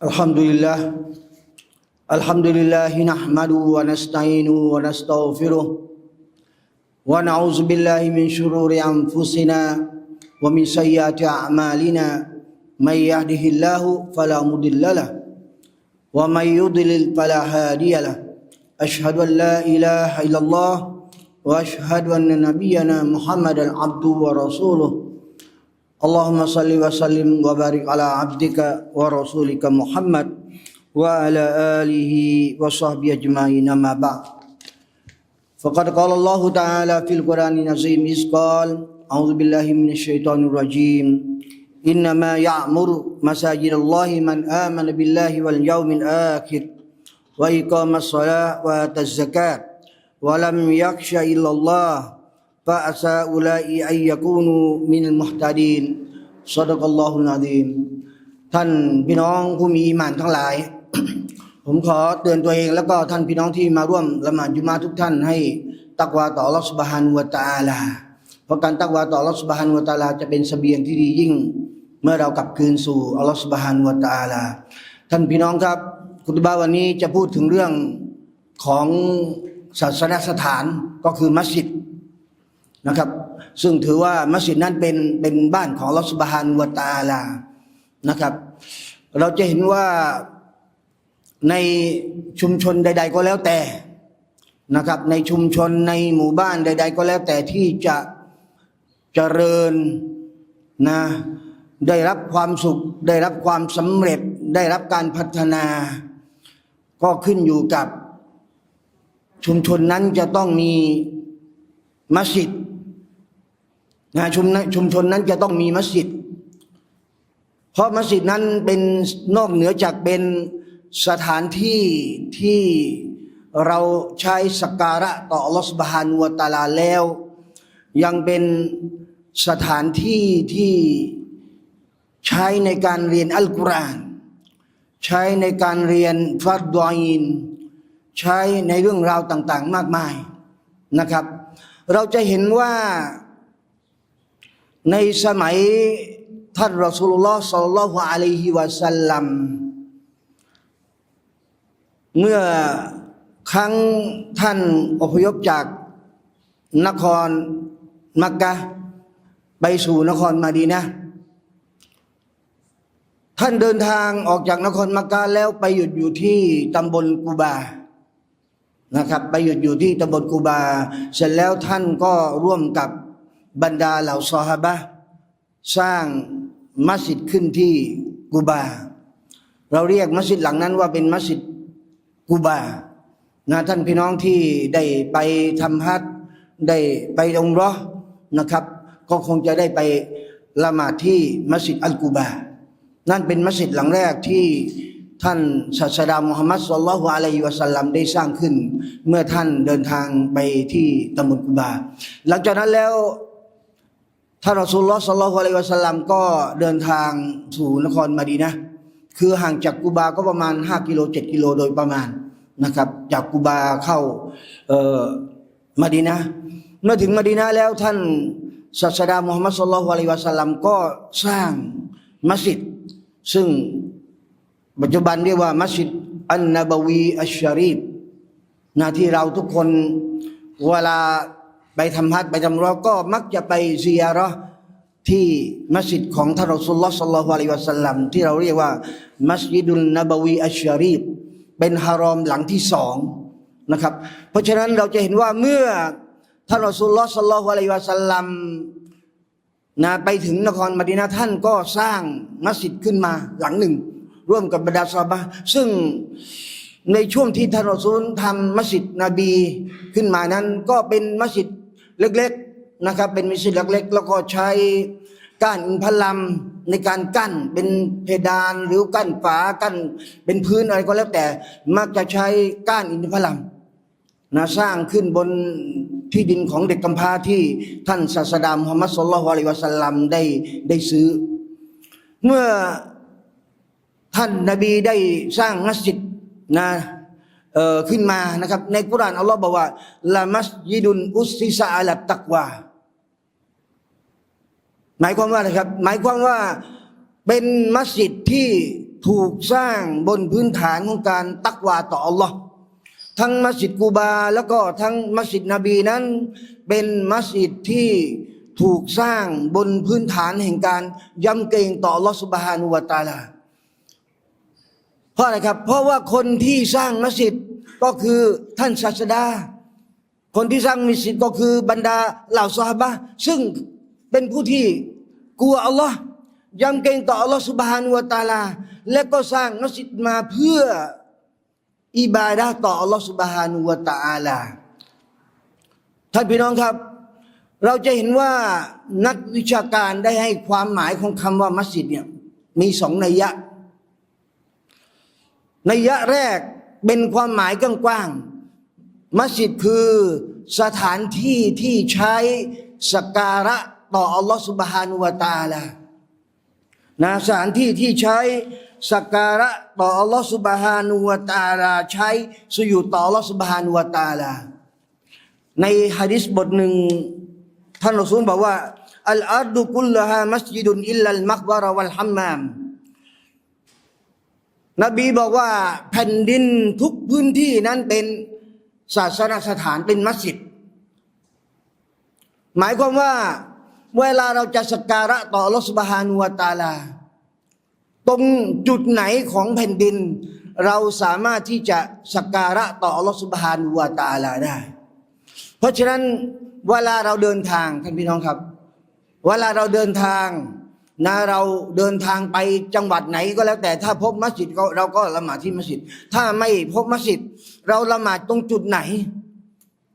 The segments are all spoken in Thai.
الحمد لله الحمد لله نحمده ونستعينه ونستغفره ونعوذ بالله من شرور أنفسنا ومن سيئات أعمالنا. من يهده الله فلا مضل له ومن يضلل فلا هادي له. أشهد أن لا إله إلا الله وأشهد أن نبينا محمدا عبده ورسوله. اللهم صل وسلم وبارك على عبدك ورسولك محمد وعلى آله وصحبه أجمعين ما بعد. فقد قال الله تعالى في القرآن العظيم إذ قال أعوذ بالله من الشيطان الرجيم. إنما يعمر مساجد الله من آمن بالله واليوم الآخر وإقام الصلاة وآتى الزكاة ولم يخش إلا الله. فأسى أولئك أن يكونوا من المهتدين صدق الله العظيم ท่านพี่น้องผู้มีอีหมานทั้งหลาย ผมขอเตือนตัวเองแล้วก็ท่านพี่น้องที่มาร่วมละหมาดจุมาทุกท่านให้ตักวาต่ออัลลอฮฺสุบฮานุวะตะอาลา เพราะการตักวาต่ออัลลอฮฺสุบฮานุวะตะอาลาจะเป็นเสบียงที่ดียิ่ง เมื่อเรากลับคืนสู่อัลลอฮฺสุบฮานุวะตะอาลา ท่านพี่น้องครับ คุตบาวันนี้จะพูดถึงเรื่องของศาสนสถานก็คือมัสยิด นะครับ ซึ่งถือว่ามัสยิดนั้นเป็นเป็นบ้านของลอสุบฮานวตาลานะครับ เราจะเห็นว่าในชุมชนใด ๆ ก็แล้วแต่นะครับ ในชุมชนในหมู่บ้านใด ๆ ก็แล้วแต่ที่จะเจริญนะได้รับความสุข ได้รับความสำเร็จได้รับการพัฒนา ก็ขึ้นอยู่กับชุมชนนั้นจะต้องมีมัสยิด นะชุมนั้นชุมชนนั้นจะต้องมีมัสยิด เพราะมัสยิดนั้นเป็นนอกเหนือจากเป็นสถานที่ที่เราใช้สักการะต่ออัลลอฮฺสุบฮานุวตาลาแล้ว ยังเป็นสถานที่ที่ใช้ในการเรียนอัลกุรอานใช้ในการเรียนฟัดดอยิน ใช้ในเรื่องราวต่าง ๆ มากมายนะครับ เราจะเห็นว่า ในสมัยท่านรอสูลุลลอฮ์สัลลัลลอฮุอะลัยฮิวะสัลลัมเมื่อครั้งท่านอพยพจากนครมักกะไปสู่นครมาดีนะท่านเดินทางออกจากนครมักกะแล้วไปหยุดอยู่ที่ตำบลกูบานะครับ ไปหยุดอยู่ที่ตำบลกูบา เสร็จแล้วท่านก็ร่วมกับ บรรดาเหล่าซอฮาบะสร้างมัสยิดขึ้นที่กูบา เราเรียกมัสยิดหลังนั้นว่าเป็นมัสยิดกูบานะท่านพี่น้องที่ได้ไปทำฮัจญ์ได้ไปองรอนะครับ ก็คงจะได้ไปละหมาดที่มัสยิดอัลกูบา นั่นเป็นมัสยิดหลังแรกที่ท่านศาสดามุฮัมมัดสุลลัลฮุอะลัยฮิวะสัลลัมได้สร้างขึ้น เมื่อท่านเดินทางไปที่ตำบลกุบา หลังจากนั้นแล้ว ท่านรอซูลลอฮ์สัลลัลลอฮุอะลัยวะสัลลัมก็เดินทางสู่นครมาดีนะ คือห่างจากกุบาก็ประมาณ 5 กิโล 7 กิโลโดยประมาณนะครับ จากกุบาเข้าเอ่อมาดีนะ เมื่อถึงมาดีนะแล้วท่านศาสดามุฮัมมัดสุลลัลลอฮุอะลัยวะสัลลัมก็สร้างมัสยิด ซึ่งปัจจุบันเรียกว่ามัสยิดอันนบวีอัชชารีฟนะที่เราทุกคนเวลา ไปทำฮัจญ์ไปทำเราก็มักจะไปเซียระห์ที่มัสยิดของท่านรอสุลลอฮ์สัลลัลลอฮุอะลัยฮิวะสัลลัมที่เราเรียกว่า มัสยิดุลนบวีอัชชารีฟเป็นฮารอมหลังที่สองนะครับ เพราะฉะนั้นเราจะเห็นว่าเมื่อท่านรอสุลลอฮ์สัลลัลลอฮุอะลัยฮิวะสัลลัมนะไปถึงนครมดีนาท่านก็สร้างมัสยิดขึ้นมาหลังหนึ่ง ร่วมกับบรรดาซาบะซึ่งในช่วงที่ท่านรอซูลทำมัสยิดนบีขึ้นมานั้น ก็เป็นมัสยิด เล็กๆนะครับ เป็นมัสยิดเล็กๆแล้วก็ใช้ก้านอินทผลัมในการกั้นเป็นเพดานหรือกั้นฝากั้นเป็นพื้นอะไรก็แล้วแต่ มักจะใช้ก้านอินทผลัมนะสร้างขึ้นบนที่ดินของเด็กกำพร้าที่ท่านศาสดามุฮัมมัดสุลลัลฮุอะลัยฮิวะสัลลัมได้ได้ซื้อ เมื่อท่านนบีได้สร้างมัสยิดนะ เอ่อขึ้นมานะครับ ในกุรานอัลลอฮ์บอกว่าละมัสยิดุนอุสซิซะอะลัตตักวาหมายความว่าอะไรครับ หมายความว่าเป็นมัสยิดที่ถูกสร้างบนพื้นฐานของการตักวาต่ออัลลอฮ์ทั้งมัสยิดกูบา แล้วก็ทั้งมัสยิดนบีนั้น เป็นมัสยิดที่ถูกสร้างบนพื้นฐานแห่งการยำเกรงต่ออัลลอฮ์สุบฮานุวะตาลา ราะอะไรครับ เพราะว่าคนที่สร้างมัสยิดก็คือท่านศาสดา คนที่สร้างมัสยิดก็คือบรรดาเหล่าซอฮาบะซึ่งเป็นผู้ที่กลัวอัลลอฮ์ยำเกรงต่ออัลลอฮ์สุบฮานุวะตาลา และก็สร้างมัสยิดมาเพื่ออิบาดะต่ออัลลอฮ์สุบฮานุวะตาลา ท่านพี่น้องครับ เราจะเห็นว่านักวิชาการได้ให้ความหมายของคำว่ามัสยิดเนี่ยมีสองนัยยะ ในยะแรกเป็นความหมายกว้างๆมัสยิดคือสถานที่ที่ใช้สักการะต่ออัลลอฮฺสุบฮานุวะตาลานะสถานที่ที่ใช้สักการะต่ออัลลอฮฺสุบฮานุวะตาลาใช้สุยุดต่ออัลลอฮฺสุบฮานุวะตาลาในฮะดิษบทหนึ่งท่านรอซูลบอกว่าอัลอาดุกุลลฮามัสยิดุนอิลลัลมักบาระวัลฮัมมาม นบีบอกว่าแผ่นดินทุกพื้นที่นั้นเป็นศาสนสถานเป็นมัสยิด หมายความว่าเวลาเราจะสักการะต่ออัลลอฮฺสุบฮานุวตาลา ตรงจุดไหนของแผ่นดิน เราสามารถที่จะสักการะต่ออัลลอฮฺสุบฮานุวตาลาได้ เพราะฉะนั้นเวลาเราเดินทางท่านพี่น้องครับ เวลาเราเดินทาง นะเราเดินทางไปจังหวัดไหนก็แล้วแต่ถ้าพบมัสยิดก็เราก็ละหมาดที่มัสยิด ถ้าไม่พบมัสยิด เราละหมาดตรงจุดไหน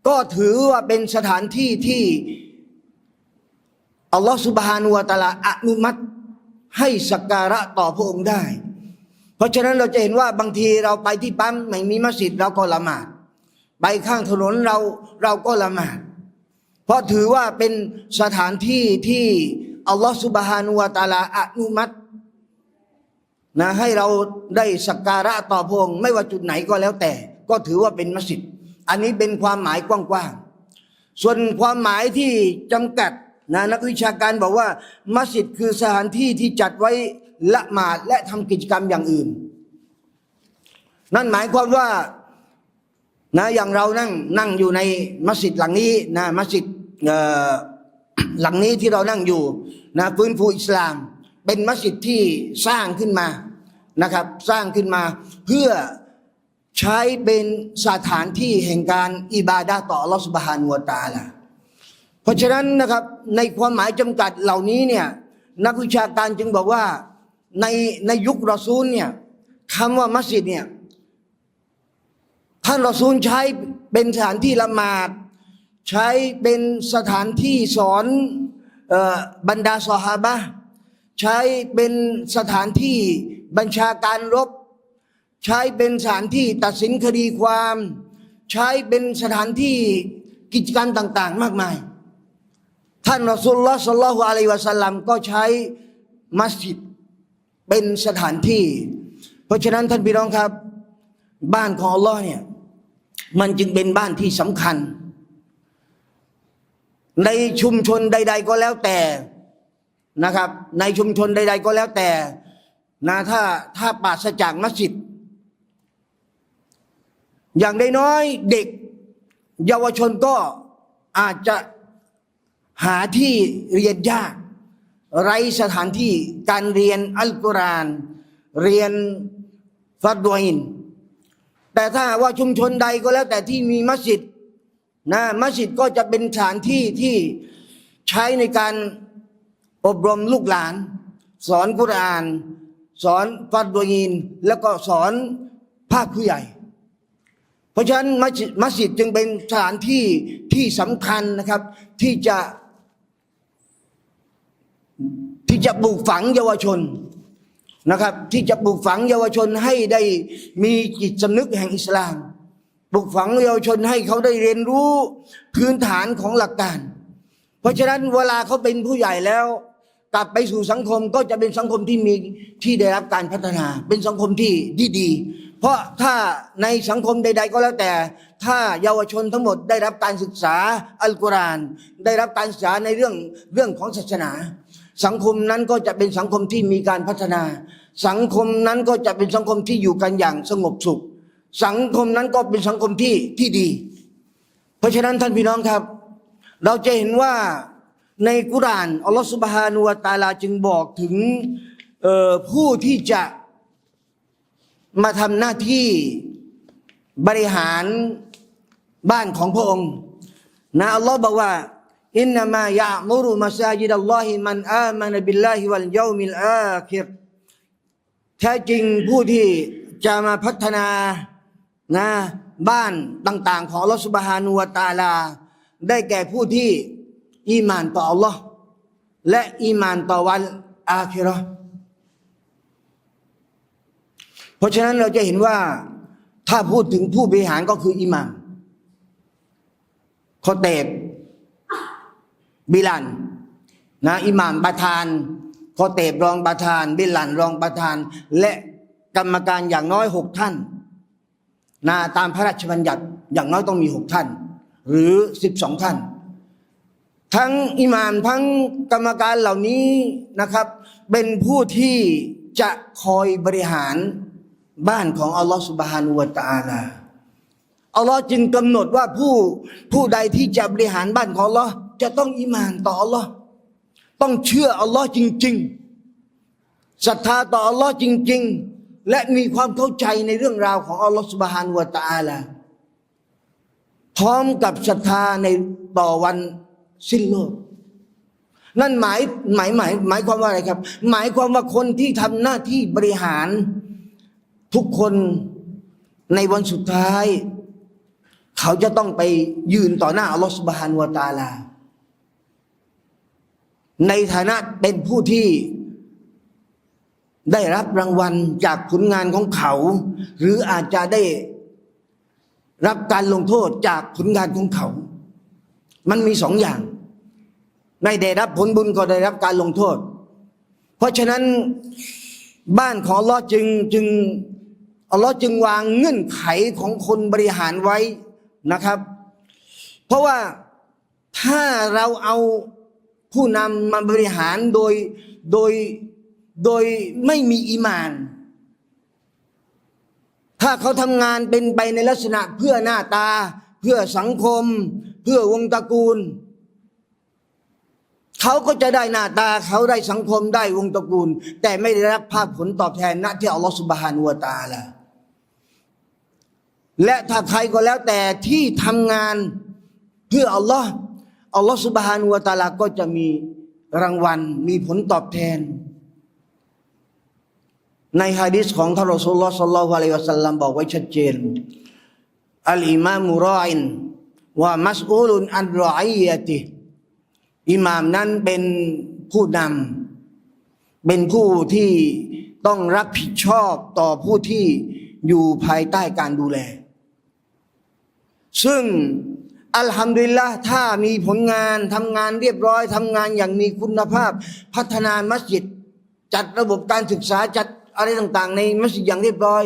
ก็ถือว่าเป็นสถานที่ที่อัลลอฮฺสุบฮานุวะตะอาลาอนุมัติให้สักการะต่อพระองค์ได้ เพราะฉะนั้นเราจะเห็นว่าบางทีเราไปที่ปั๊มไม่มีมัสยิดเราก็ละหมาด ไปข้างถนนเราเราก็ละหมาด เพราะถือว่าเป็นสถานที่ที่ อัลลอฮฺสุบฮานุวะตาลาอนุมัตินะให้เราได้สักการะต่อพงไม่ว่าจุดไหนก็แล้วแต่ ก็ถือว่าเป็นมัสยิดอันนี้เป็นความหมายกว้างๆส่วนความหมายที่จำกัดนะนักวิชาการบอกว่า มัสยิดคือสถานที่ที่จัดไว้ละหมาดและทำกิจกรรมอย่างอื่น นั่นหมายความว่านะอย่างเรานั่งนั่งอยู่ในมัสยิดหลังนี้นะมัสยิดเอ่อ หลังนี้ที่เรานั่งอยู่นะฟื้นฟูอิสลาม เป็นมัสยิดที่สร้างขึ้นมานะครับ สร้างขึ้นมาเพื่อใช้เป็นสถานที่แห่งการอิบาดะห์ต่อลอสบฮานุวตาลาเพราะฉะนั้นนะครับในความหมายจำกัดเหล่านี้เนี่ยนักวิชาการจึงบอกว่าในในยุครอซูลเนี่ยคำว่ามัสยิดเนี่ยท่านรอซูลใช้เป็นสถานที่ละหมาด ใช้เป็นสถานที่สอนออบรรดาสหาบะใช้เป็นสถานที่บัญชาการรบ ใช้เป็นสถานที่ตัดสินคดีความ ใช้เป็นสถานที่กิจการต่าง ๆ มากมาย ท่านรอซูลลอฮ์สัลลัลลอฮุอะลัยวะสัลลัมก็ใช้มัสยิดเป็นสถานที่ เพราะฉะนั้นท่านพี่น้องครับ บ้านของอัลลอฮ์เนี่ยมันจึงเป็นบ้านที่สำคัญ ในชุมชนใด ๆ ก็แล้วแต่นะครับ ในชุมชนใด ๆ ก็แล้วแต่นะถ้าถ้าปราศจากมัสยิด อย่างได้น้อยเด็ก เยาวชนก็อาจจะหาที่เรียนยาก ไรสถานที่การเรียนอัลกุรอานเรียนฟัดดอิน แต่ถ้าว่าชุมชนใดก็แล้วแต่ที่มีมัสยิด นะมัสยิดก็จะเป็นสถานที่ที่ใช้ในการอบรมลูกหลาน สอนกุรอาน สอนฟัดดอินแล้วก็สอนภาคผู้ใหญ่ เพราะฉะนั้นมัสยิดจึงเป็นสถานที่ที่สำคัญนะครับ ที่จะที่จะปลูกฝังเยาวชนนะครับ ที่จะปลูกฝังเยาวชนให้ได้มีจิตสำนึกแห่งอิสลาม ปลูกฝังเยาวชนให้เขาได้เรียนรู้พื้นฐานของหลักการ เพราะฉะนั้นเวลาเขาเป็นผู้ใหญ่แล้ว กลับไปสู่สังคมก็จะเป็นสังคมที่มีที่ได้รับการพัฒนา เป็นสังคมที่ที่ดี เพราะถ้าในสังคมใด ๆ ก็แล้วแต่ ถ้าเยาวชนทั้งหมดได้รับการศึกษาอัลกุรอานได้รับการศึกษาในเรื่องเรื่องของศาสนาสังคมนั้นก็จะเป็นสังคมที่มีการพัฒนา สังคมนั้นก็จะเป็นสังคมที่อยู่กันอย่างสงบสุข สังคมนั้นก็เป็นสังคมที่ที่ดี เพราะฉะนั้นท่านพี่น้องครับ เราจะเห็นว่าในกุรานอัลลอฮฺสุบฮานุวะตะอาลาจึงบอกถึงผู้ที่จะมาทำหน้าที่บริหารบ้านของพระองค์นะอัลลอฮ์บอกว่าอินนามายะมุรุมาซาจิดัลลอฮิมันอามันบิลลาฮิวัลยามิลอาคิรแท้จริงผู้ที่จะมาพัฒนา นะบ้านต่าง ๆ ของลอสุบฮานุวตาลา ได้แก่ผู้ที่อีมานต่ออัลลอฮ์และอีมานต่อวันอาคิราะห์เพราะฉะนั้นเราจะเห็นว่าถ้าพูดถึงผู้บริหารก็คืออิหมามคอเตบบิลันนะอิหมามประธานคอเตบรองประธาน บิลันรองประธาน และกรรมการอย่างน้อยหกท่าน นะตามพระราชบัญญัติอย่างน้อยต้องมีหกท่าน หรือสิบสองท่าน ทั้งอิหมามทั้งกรรมการเหล่านี้นะครับ เป็นผู้ที่จะคอยบริหารบ้านของอัลลอฮฺสุบฮานุวะตาลาอัลลอฮ์จึงกำหนดว่าผู้ผู้ใดที่จะบริหารบ้านของอัลลอฮ์จะต้องอิมานต่ออัลลอฮ์ต้องเชื่ออัลลอฮ์จริง ๆศรัทธาต่ออัลลอฮ์จริง ๆ และมีความเข้าใจในเรื่องราวของอัลลอฮ์สุบฮานวะตะอาลาพร้อมกับศรัทธาในต่อวันสิ้นโลก นั่นหมายหมายหมายหมายความว่าอะไรครับ หมายความว่าคนที่ทำหน้าที่บริหารทุกคนในวันสุดท้าย เขาจะต้องไปยืนต่อหน้าอัลลอฮฺสุบฮานวะตาลา ในฐานะเป็นผู้ที่ ได้รับรางวัลจากผลงานของเขา หรืออาจจะได้รับการลงโทษจากผลงานของเขา มันมีสองอย่าง ไม่ได้รับผลบุญก็ได้รับการลงโทษ เพราะฉะนั้นบ้านของลอจึงจึงอัลลอฮ์จึงวางเงื่อนไขของคนบริหารไว้นะครับ เพราะว่าถ้าเราเอาผู้นำมาบริหารโดยโดย โดยไม่มีอีมาน ถ้าเขาทำงานเป็นไปในลักษณะเพื่อหน้าตา เพื่อสังคม เพื่อวงตระกูล เขาก็จะได้หน้าตาเขาได้สังคมได้วงตระกูล แต่ไม่ได้รับภาคผลตอบแทนณที่อัลลอฮฺสุบฮานุวตาลาและถ้าใครก็แล้วแต่ที่ทำงานเพื่ออัลลอฮ์อัลลอฮ์สุบฮานุวะตาลาก็จะมีรางวัลมีผลตอบแทน ในฮะดิษของท่านรอสูลลอฮ์สัลลัลลอฮุอะลัยฮิวะสัลลัมบอกไว้ชัดเจนอัลอิมามุรออินว่ามัสอูลุนอันรออียะติอิหม่ามนั้นเป็นผู้นำเป็นผู้ที่ต้องรับผิดชอบต่อผู้ที่อยู่ภายใต้การดูแล ซึ่งอัลฮัมดุลิลละถ้ามีผลงานทำงานเรียบร้อยทำงานอย่างมีคุณภาพ พัฒนามัสยิด จัดระบบการศึกษาจัด อะไรต่างๆ ในมัสยิดอย่างเรียบร้อย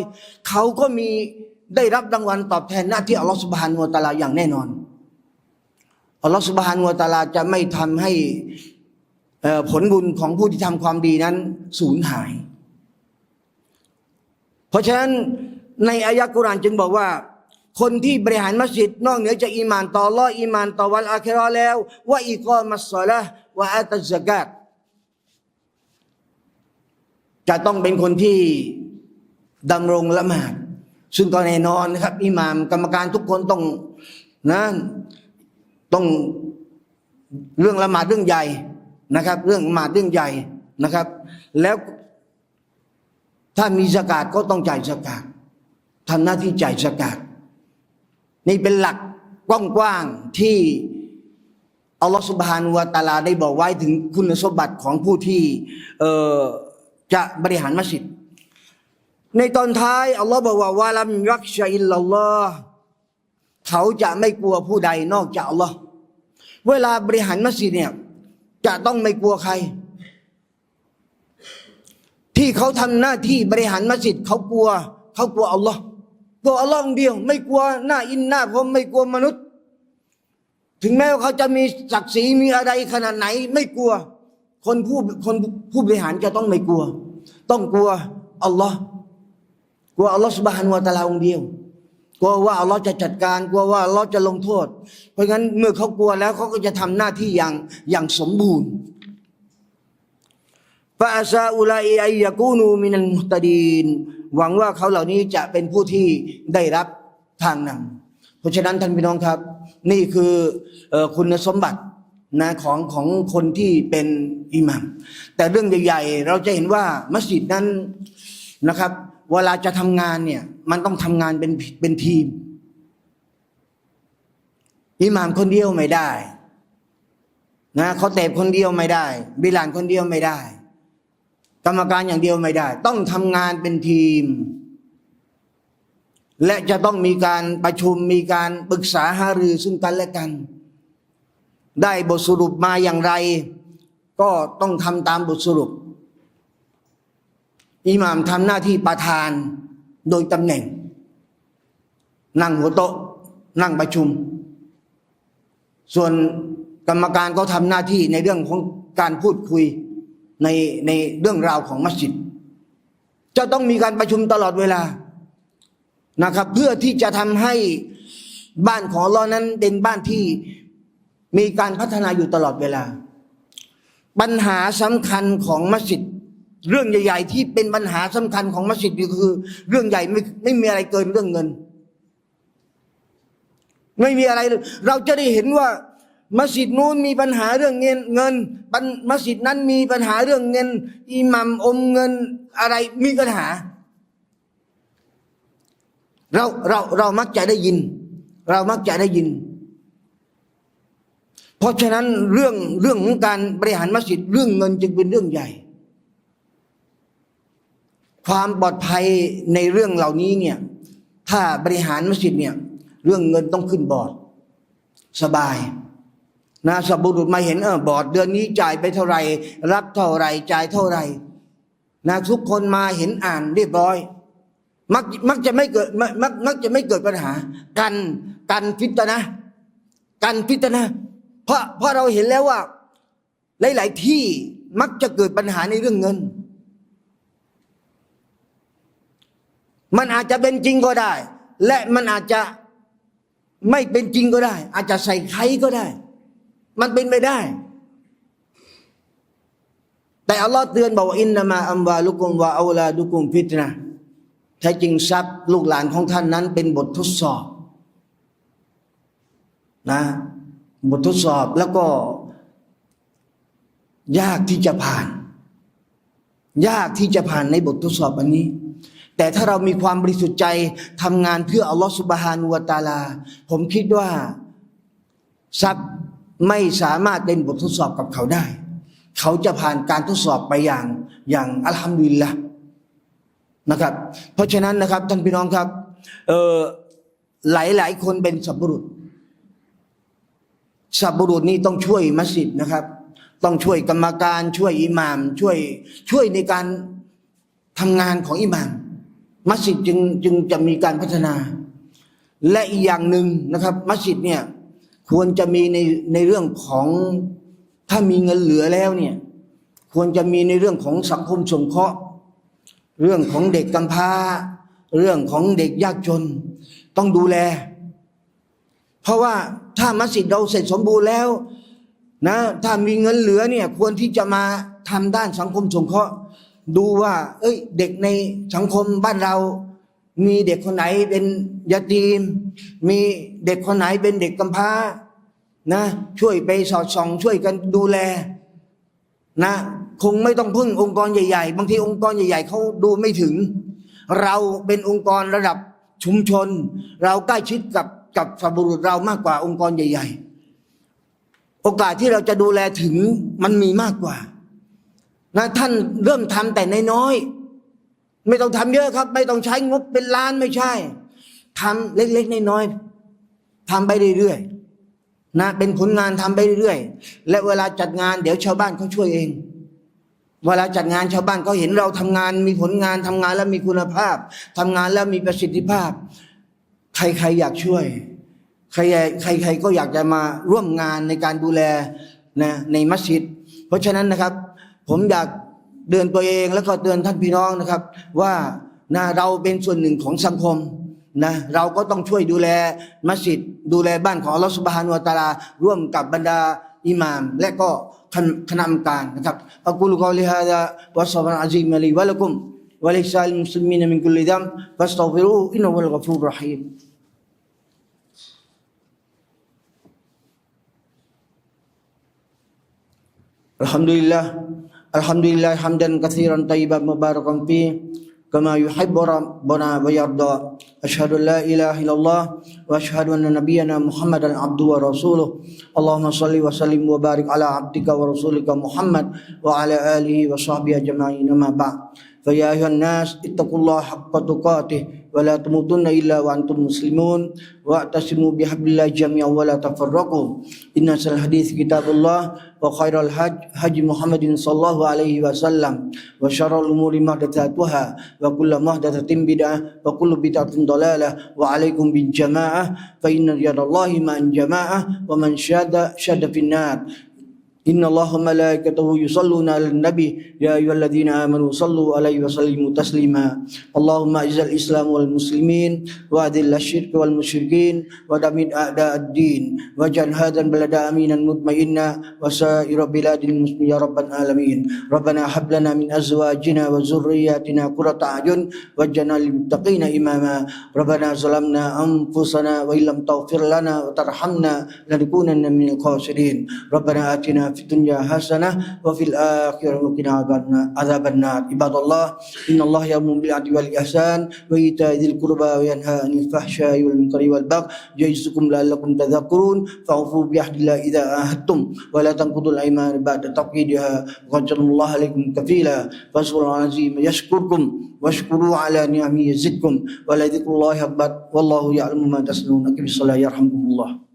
เขาก็มีได้รับรางวัลตอบแทนหน้าที่อัลลอฮฺสุบฮานุวะตาลาอย่างแน่นอนอัลลอฮฺสุบฮานุวะตาลาจะไม่ทำให้ผลบุญของผู้ที่ทำความดีนั้นสูญหาย เพราะฉะนั้นในอายะกุรานจึงบอกว่า คนที่บริหารมัสยิดนอกเหนือจากอีมานต่ออัลออีมานต่อวันอาคิราแล้ว ว่าอีกอมัสซอละห์ว่าอาตัซซะกาต จะต้องเป็นคนที่ดำรงละหมาด ซึ่งก็แน่นอนนะครับอิหมามกรรมการทุกคนต้องนะต้องเรื่องละหมาดเรื่องใหญ่นะครับ เรื่องละหมาดเรื่องใหญ่นะครับ แล้วถ้ามีสกาดก็ต้องจ่ายสกาดทำหน้าที่จ่ายสกาดนี่เป็นหลักกว้างๆที่อัลลอฮฺสุบฮานุวะตาลาได้บอกไว้ถึงคุณสมบัติของผู้ที่ เอ่อ จะบริหารมัสยิด ในตอนท้าย อัลลอฮ์บอกว่าวาลัมยักชัยอิลลัลลอฮ์เขาจะไม่กลัวผู้ใดนอกจากอัลลอฮ์เวลาบริหารมัสยิดเนี่ย จะต้องไม่กลัวใคร ที่เขาทำหน้าที่บริหารมัสยิดเขากลัว เขากลัวอัลลอฮ์กลัวอัลลอฮ์องเดียว ไม่กลัวหน้าอินหน้าพรหมไม่กลัวมนุษย์ ถึงแม้ว่าเขาจะมีศักดิ์ศรีมีอะไรขนาดไหน ไม่กลัว คนผู้คนผู้บริหารจะต้องไม่กลัว ต้องกลัวอัลลอฮ์กลัวอัลลอฮ์สุบฮานุวะตะอาลาองเดียวกลัวว่าอัลลอฮ์จะจัดการกลัวว่าอัลลอฮ์จะลงโทษ เพราะงั้นเมื่อเขากลัวแล้วเขาก็จะทำหน้าที่อย่างอย่างสมบูรณ์ฟาซาอุลัยอัยากูนูมินันมุตดีนหวังว่าเขาเหล่านี้จะเป็นผู้ที่ได้รับทางนำเพราะฉะนั้นท่านพี่น้องครับ นี่คือออคุณสมบัติ นะของของคนที่เป็นอิหมัมแต่เรื่องใหญ่ๆ เราจะเห็นว่ามัสยิดนั้นนะครับ เวลาจะทำงานเนี่ยมันต้องทำงานเป็นเป็นทีม อิหม่ามคนเดียวไม่ได้นะเขาเตบคนเดียวไม่ได้ บิลานคนเดียวไม่ได้ กรรมการอย่างเดียวไม่ได้ ต้องทำงานเป็นทีม และจะต้องมีการประชุมมีการปรึกษาหารือซึ่งกันและกัน ได้บทสรุปมาอย่างไร ก็ต้องทำตามบทสรุป อิหม่ามทำหน้าที่ประธานโดยตำแหน่ง นั่งหัวโต๊ะ นั่งประชุม ส่วนกรรมการก็ทำหน้าที่ในเรื่องของการพูดคุยในในเรื่องราวของมัสยิด จะต้องมีการประชุมตลอดเวลานะครับ เพื่อที่จะทำให้บ้านของเรานั้นเป็นบ้านที่ มีการพัฒนาอยู่ตลอดเวลา ปัญหาสำคัญของมัสยิดเรื่องใหญ่ๆ ที่เป็นปัญหาสำคัญของมัสยิดก็คือ เรื่องใหญ่ไม่ไม่มีอะไรเกินเรื่องเงิน ไม่มีอะไรเลยเราจะได้เห็นว่า มัสยิดนู้นมีปัญหาเรื่องเงินเงินมัสยิดนั้นมีปัญหาเรื่องเงินอิหมัมอมเงินอะไรมีปัญหา เราเราเรามักจะได้ยิน เรามักจะได้ยิน เพราะฉะนั้นเรื่องเรื่องของการบริหารมัสยิดเรื่องเงินจึงเป็นเรื่องใหญ่ ความปลอดภัยในเรื่องเหล่านี้เนี่ยถ้าบริหารมัสยิดเนี่ยเรื่องเงินต้องขึ้นบอร์ดสบายนะสบบุรุษมาเห็นเออบอร์ดเดือนนี้จ่ายไปเท่าไหร่ รับเท่าไหร่จ่ายเท่าไหร่นะทุกคนมาเห็นอ่านเรียบร้อย มักมักจะไม่เกิดมักมักมักจะไม่เกิดปัญหา กันกันฟิตนะ กันฟิตนะ เพราะเพราะเราเห็นแล้วว่า หลาย ๆ ที่มักจะเกิดปัญหาในเรื่องเงิน มันอาจจะเป็นจริงก็ได้ และมันอาจจะไม่เป็นจริงก็ได้ อาจจะใส่ใครก็ได้ มันเป็นไปได้ แต่อัลลอฮ์เตือนบอกว่าอินนามาอัมวาลุกุมวาอูลาดุกุมฟิตนะแท้จริงทรัพย์ลูกหลานของท่านนั้นเป็นบททดสอบ นะ บททดสอบแล้วก็ ยากที่จะผ่าน ยากที่จะผ่านในบททดสอบอันนี้ แต่ถ้าเรามีความบริสุทธิ์ใจทำงานเพื่ออัลลอฮฺสุบฮานุวะตาลา ผมคิดว่าทรัพย์ไม่สามารถเป็นบททดสอบกับเขาได้ เขาจะผ่านการทดสอบไปอย่างอย่างอัลฮัมดุลิลละนะครับ เพราะฉะนั้นนะครับท่านพี่น้องครับเออหลายหลายคนเป็นสับบุรุษ สับบุรุษนี่ต้องช่วยมัสยิดนะครับ ต้องช่วยกรรมการช่วยอิหมาม ช่วยช่วยในการทำงานของอิหมาม มัสยิดจึงจึงจะมีการพัฒนา และอีกอย่างหนึ่งนะครับ มัสยิดเนี่ยควรจะมีในในเรื่องของถ้ามีเงินเหลือแล้วเนี่ยควรจะมีในเรื่องของสังคมสงเคราะห์ เรื่องของเด็กกำพร้า เรื่องของเด็กยากจน ต้องดูแล เพราะว่าถ้ามัสยิดเราเสร็จสมบูรณ์แล้วนะถ้ามีเงินเหลือเนี่ยควรที่จะมาทำด้านสังคมสงเคราะห์ดูว่า เอ้ย เด็กในสังคมบ้านเรา มีเด็กคนไหนเป็นยาตีม มีเด็กคนไหนเป็นเด็กกำพร้านะช่วยไปสอดส่อง ช่วยกันดูแลนะคงไม่ต้องพึ่งองค์กรใหญ่ๆ บางทีองค์กรใหญ่ ๆเขาดูไม่ถึง เราเป็นองค์กรระดับชุมชน เราใกล้ชิดกับ กับสบุรุษเรามากกว่าองค์กรใหญ่ ๆ โอกาสที่เราจะดูแลถึงมันมีมากกว่านะท่านเริ่มทำแต่น้อยๆไม่ต้องทำเยอะครับ ไม่ต้องใช้งบเป็นล้านไม่ใช่ทำเล็กๆน้อยๆทำไปเรื่อยๆนะเป็นผลงานทำไปเรื่อยๆและเวลาจัดงานเดี๋ยวชาวบ้านเขาช่วยเอง เวลาจัดงานชาวบ้านเขาเห็นเราทำงานมีผลงานทำงานแล้วมีคุณภาพทำงานแล้วมีประสิทธิภาพ ใครๆอยากช่วย ใครใครใครก็อยากจะมาร่วมงานในการดูแลนะในมัสยิด เพราะฉะนั้นนะครับ ผมอยากเตือนตัวเองแล้วก็เตือนท่านพี่น้องนะครับ ว่านะเราเป็นส่วนหนึ่งของสังคมนะเราก็ต้องช่วยดูแลมัสยิดดูแลบ้านของอัลลอฮฺสุบฮานุวะตาลา ร่วมกับบรรดาอิหม่าม และก็คณะคณะกรรมการนะครับอักุลกอลิฮะดะวัสซัลลัมอะซีมะลีวะลักุมวะลิซาลิมุสลิมี Alhamdulillah. Alhamdulillah hamdan katsiran tayyiban mubarakan fi kama yuhibbu rabbuna wa yarda. Asyhadu la ilaha illallah wa asyhadu anna nabiyyana muhammadan abdu wa rasuluh. Allahumma salli wa sallim wa barik ala abdika wa rasulika Muhammad wa ala alihi wa sahbihi ajma'in. Ma ba'd. Fa ya ayuhan nas ittaqullaha haqqa tuqatih wa la tamutunna illa wa antum muslimun. Wa tasimu bihablillah jami'an wa la tafarraqu. Inna sal hadis kitabullah wa khairal haj haji Muhammadin sallallahu alaihi wasallam. Wa syarrul umuri mahdatsatuha. Wa kullu mahdatsatin bid'ah. Wa kullu bid'atin dalalah. Wa alaikum bin jamaah. Fa inna yadallahi man jamaah. Wa man syada syada finnar. إن الله وملائكته يصلون على النبي. يا أيها الذين آمنوا صلوا عليه وسلموا تسليما. اللهم أعز الإسلام والمسلمين وأذل الشرك والمشركين ودمر أعداء الدين واجعل هذا البلد آمينا مطمئنا وسائر بلاد المسلمين يا رب العالمين. ربنا هب لنا من أزواجنا وذرياتنا قرة أعين واجعلنا للمتقين إماما. ربنا ظلمنا أنفسنا وإن لم تغفر لنا وترحمنا لنكونن من الخاسرين. ربنا آتنا في الدنيا حسنة وفي الآخرة وقنا عذاب النار عباد الله إن الله يأمر بالعدل والإحسان وإيتاء ذي القربى وينهى عن الفحشاء والمنكر والبغي يعظكم لعلكم تذكرون. فأوفوا بعهد الله إذا عاهدتم ولا تنقضوا الأيمان بعد توكيدها وقد الله عليكم كفيلا. فاذكروا العظيم يشكركم واشكروا على نعمه يزدكم. ولذكر الله أكبر والله يعلم ما تصنعون. أكبر الصلاة يرحمكم الله.